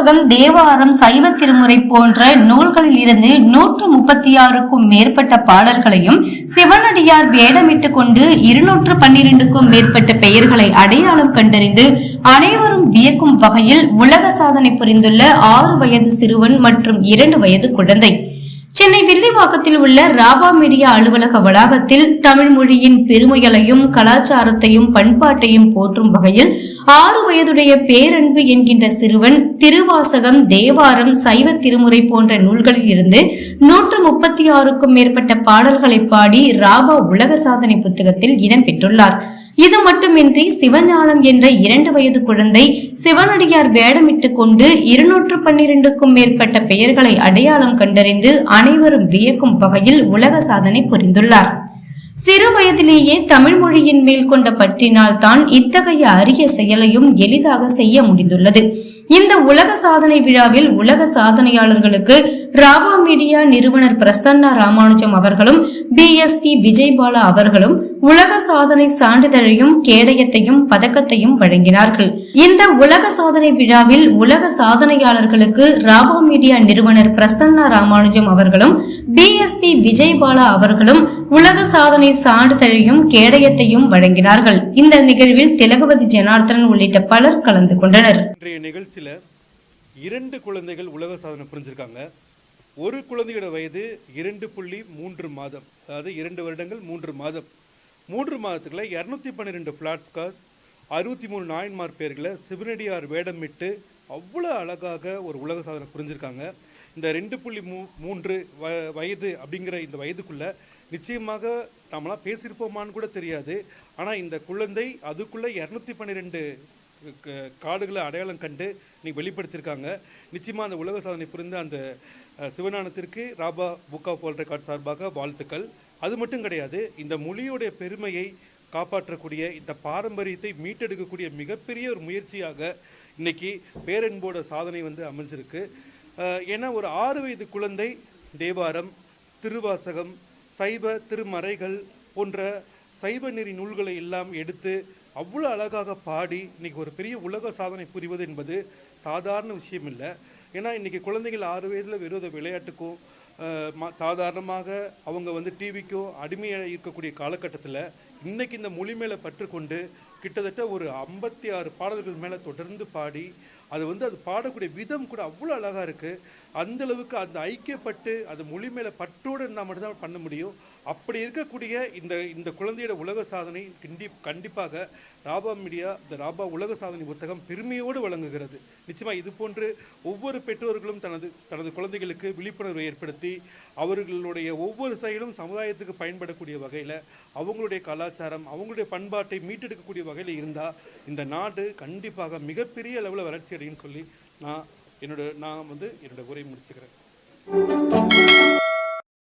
திருவாசகம் தேவாரம் சைவ திருமுறை போன்ற நூல்களில் இருந்து நூற்று முப்பத்தி ஆறுக்கும் மேற்பட்ட பாடல்களையும் சிவனடியார் வேடமிட்டுக் கொண்டு இருநூற்று பன்னிரண்டுக்கும் மேற்பட்ட பெயர்களை அடையாளம் கண்டறிந்து அனைவரும் வியக்கும் வகையில் உலக சாதனை புரிந்துள்ள ஆறு வயது சிறுவன் மற்றும் இரண்டு வயது குழந்தை. சென்னை வில்லிவாக்கத்தில் உள்ள ராபா மீடியா அலுவலக வளாகத்தில் தமிழ் மொழியின் பெருமைகளையும் கலாச்சாரத்தையும் பண்பாட்டையும் போற்றும் வகையில் ஆறு வயதுடைய பேரன்பு என்கின்ற சிறுவன் திருவாசகம் தேவாரம் சைவ திருமுறை போன்ற நூல்களில் இருந்து நூற்று முப்பத்தி ஆறுக்கும் மேற்பட்ட பாடல்களை பாடி ராபா உலக சாதனை புத்தகத்தில் இடம்பெற்றுள்ளார் இது மட்டுமின்றி சிவஞானம் என்ற இரண்டு வயது குழந்தை சிவனடியார் வேடமிட்டுக் கொண்டு இருநூற்று பன்னிரண்டுக்கும் மேற்பட்ட பெயர்களை அடையாளம் கண்டறிந்து அனைவரும் வியக்கும் வகையில் உலக சாதனை புரிந்துள்ளார். சிறு வயதிலேயே தமிழ் மொழியின் மேல் கொண்ட பற்றினால் தான் இத்தகைய அரிய செயலையும் எளிதாக செய்ய முடிந்துள்ளது. இந்த உலக சாதனை விழாவில் உலக சாதனையாளர்களுக்கு ராபா மீடியா நிறுவனர் பிரசன்னா ராமானுஜம் அவர்களும் பி எஸ் பி விஜய்பாலா அவர்களும் உலக சாதனை சான்றிதழையும் கேடயத்தையும் பதக்கத்தையும் வழங்கினார்கள். இந்த உலக சாதனை விழாவில் உலக சாதனையாளர்களுக்கு ராபா மீடியா நிறுவனர் பிரசன்னா ராமானுஜம் அவர்களும் பிஎஸ்பி விஜய்பாலா அவர்களும் உலக சாதனை சான்றிதழையும் கேடயத்தையும் வழங்கினார்கள். இந்த நிகழ்வில் திலகவதி ஜனார்தனன் உள்ளிட்ட பலர் கலந்து கொண்டனர். இன்றைய நிகழ்ச்சியில் இரண்டு குழந்தைகள் உலக சாதனை புரிஞ்சிருக்காங்க. ஒரு குழந்தையோட வயது இரண்டு புள்ளி மூன்று மாதம் அதாவது இரண்டு வருடங்கள் மூன்று மாதம். மூன்று மாதத்துக்குள்ள இரநூத்தி பன்னிரெண்டு ஃப்ளாட்ஸ்கார் அறுபத்தி மூணு நாயன்மார் பேர்களை சிவனடியார் வேடமிட்டு அவ்வளோ அழகாக ஒரு உலக சாதனை புரிஞ்சிருக்காங்க. இந்த ரெண்டு புள்ளி மூ மூன்று வ வயது அப்படிங்கிற இந்த வயதுக்குள்ளே நிச்சயமாக நாமெல்லாம் பேசியிருப்போமான்னு கூட தெரியாது. ஆனால் இந்த குழந்தை அதுக்குள்ளே இரநூத்தி பன்னிரெண்டு க- காடுகளை அடையாளம் கண்டு நீ வெளிப்படுத்தியிருக்காங்க. நிச்சயமாக அந்த உலக சாதனை புரிந்த அந்த சிவஞானத்திற்கு ராபா புக் ஆஃப் வேர்ல்ட் ரெக்கார்ட் சார்பாக வாழ்த்துக்கள். அது மட்டும் கிடையாது இந்த மொழியுடைய பெருமையை காப்பாற்றக்கூடிய இந்த பாரம்பரியத்தை மீட்டெடுக்கக்கூடிய மிகப்பெரிய ஒரு முயற்சியாக இன்னைக்கு பேரன்போட சாதனை வந்து அமைஞ்சிருக்கு. ஏன்னா ஒரு ஆறு வயது குழந்தை தேவாரம் திருவாசகம் சைவ திருமறைகள் போன்ற சைவ நெறி நூல்களை எல்லாம் எடுத்து அவ்வளோ அழகாக பாடி இன்னைக்கு ஒரு பெரிய உலக சாதனை புரிவது என்பது சாதாரண விஷயம் இல்லை ஏன்னா இன்னைக்கு குழந்தைகள் ஆறு வயதில் வெறும் அந்த விளையாட்டுக்கும் சாதாரணமாக அவங்க வந்து டிவிக்கோ அடிமையாக இருக்கக்கூடிய காலகட்டத்தில் இன்றைக்கி இந்த மொழி மேலே பற்றுக்கொண்டு கிட்டத்தட்ட ஒரு ஐம்பத்தி ஆறு பாடல்கள் மேலே தொடர்ந்து பாடி அது வந்து அது பாடக்கூடிய விதம் கூட அவ்வளோ அழகாக இருக்குது அந்த அளவுக்கு அந்த ஐக்கியப்பட்டு அது மொழி மேலே பற்றோடு இருந்தால் மட்டும்தான் பண்ண முடியும். அப்படி இருக்கக்கூடிய இந்த இந்த குழந்தையோட உலக சாதனை கிண்டி கண்டிப்பாக ராபா மீடியா இந்த ராபா உலக சாதனை புத்தகம் பெருமையோடு வழங்குகிறது. நிச்சயமாக இது போன்று ஒவ்வொரு பெற்றோர்களும் தனது தனது குழந்தைகளுக்கு விழிப்புணர்வை ஏற்படுத்தி அவர்களுடைய ஒவ்வொரு செயலும் சமுதாயத்துக்கு பயன்படக்கூடிய வகையில் அவங்களுடைய கலாச்சாரம் அவங்களுடைய பண்பாட்டை மீட்டெடுக்கக்கூடிய வகையில் இருந்தால் இந்த நாடு கண்டிப்பாக மிகப்பெரிய அளவில் வளர்ச்சி அடையும்னு சொல்லி நான் என்னோட நான் வந்து என்னோட உரை முடிச்சுக்கிறேன்.